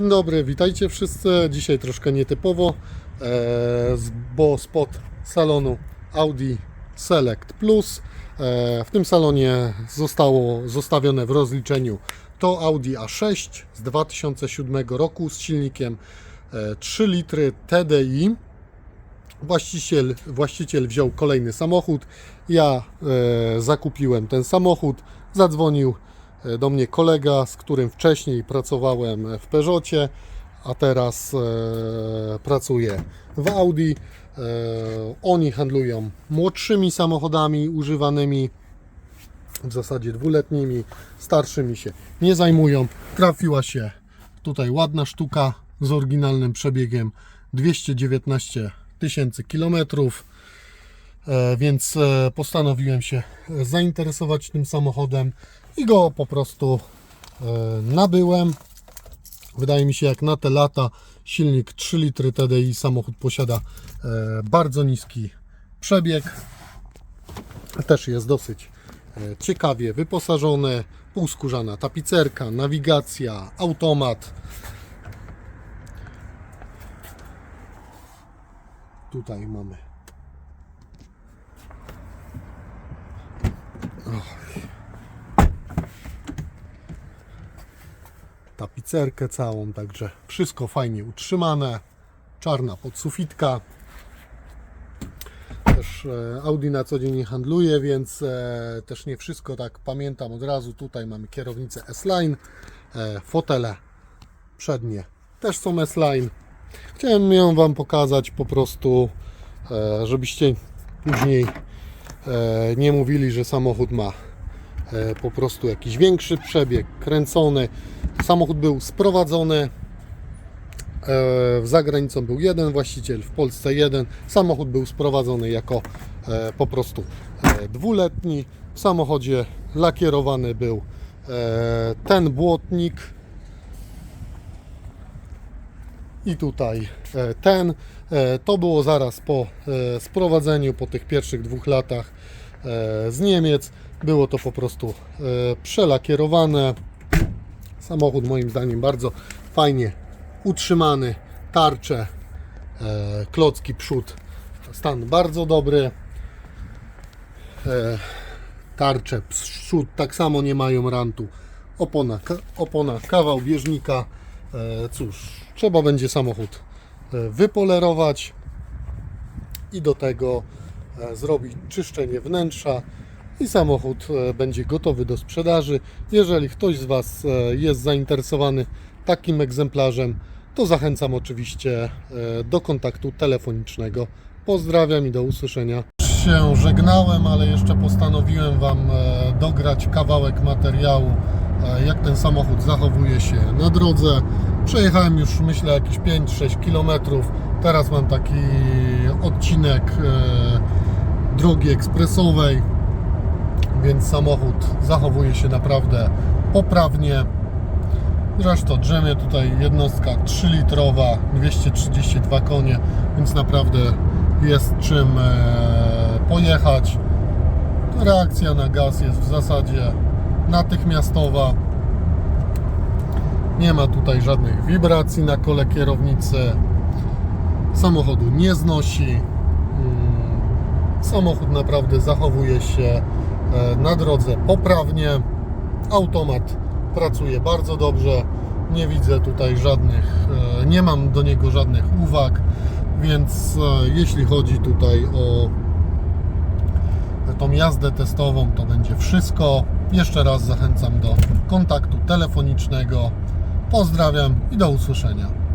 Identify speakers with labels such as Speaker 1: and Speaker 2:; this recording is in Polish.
Speaker 1: Dzień dobry, witajcie wszyscy. Dzisiaj troszkę nietypowo, e, bo spod salonu Audi Select Plus. E, w tym salonie zostało zostawione w rozliczeniu to Audi A6 z 2007 roku z silnikiem e, 3 litry TDI. Właściciel, właściciel wziął kolejny samochód. Ja e, zakupiłem ten samochód. Zadzwonił e, do mnie kolega, z którym wcześniej pracowałem w Peugeotie, a teraz e, pracuję w Audi. E, oni handlują młodszymi samochodami używanymi, w zasadzie dwuletnimi, starszymi się nie zajmują. Trafiła się tutaj ładna sztuka z oryginalnym przebiegiem 219 tysięcy kilometrów. E, więc e, postanowiłem się zainteresować tym samochodem i go po prostu e, nabyłem. Wydaje mi się, jak na te lata silnik 3 litry TDI samochód posiada e, bardzo niski przebieg. Też jest dosyć e, ciekawie wyposażony. Półskórzana tapicerka, nawigacja, automat. Tutaj mamy tapicerkę całą, także wszystko fajnie utrzymane. Czarna podsufitka. Też e, Audi na co dzień nie handluje, więc e, też nie wszystko tak pamiętam od razu. Tutaj mamy kierownicę S-Line, e, fotele przednie też są S-Line. Chciałem ją Wam pokazać po prostu, żebyście później nie mówili, że samochód ma po prostu jakiś większy przebieg, kręcony. Samochód był sprowadzony. e, Za granicą był jeden właściciel, w Polsce jeden. Samochód był sprowadzony jako e, po prostu e, dwuletni. W samochodzie lakierowany był ten błotnik i tutaj ten. To było zaraz po sprowadzeniu, po tych pierwszych dwóch latach z Niemiec. Było to po prostu przelakierowane. Samochód moim zdaniem bardzo fajnie utrzymany. Tarcze, e, klocki przód, stan bardzo dobry. E, Tarcze przód tak samo nie mają rantu. Opona, opona kawał bieżnika. E, Cóż, trzeba będzie samochód e, wypolerować i do tego e, zrobić czyszczenie wnętrza i samochód e, będzie gotowy do sprzedaży. Jeżeli ktoś z Was e, jest zainteresowany takim egzemplarzem, to zachęcam oczywiście e, do kontaktu telefonicznego. Pozdrawiam i do usłyszenia. Się żegnałem, ale jeszcze postanowiłem Wam dograć kawałek materiału, jak ten samochód zachowuje się na drodze. Przejechałem już myślę jakieś 5-6 km. Teraz mam taki odcinek drogi ekspresowej więc samochód zachowuje się naprawdę poprawnie. Zresztą drzemie tutaj jednostka 3-litrowa, 232 konie, więc naprawdę jest czym e, pojechać. Reakcja na gaz jest w zasadzie natychmiastowa. Nie ma tutaj żadnych wibracji na kole kierownicy. Samochodu nie znosi. Mm, Samochód naprawdę zachowuje się na drodze poprawnie. Automat pracuje bardzo dobrze. Nie widzę tutaj żadnych, e, nie mam do niego żadnych uwag, więc e, jeśli chodzi tutaj o tą jazdę testową, to będzie wszystko. Jeszcze raz zachęcam do kontaktu telefonicznego. Pozdrawiam i do usłyszenia.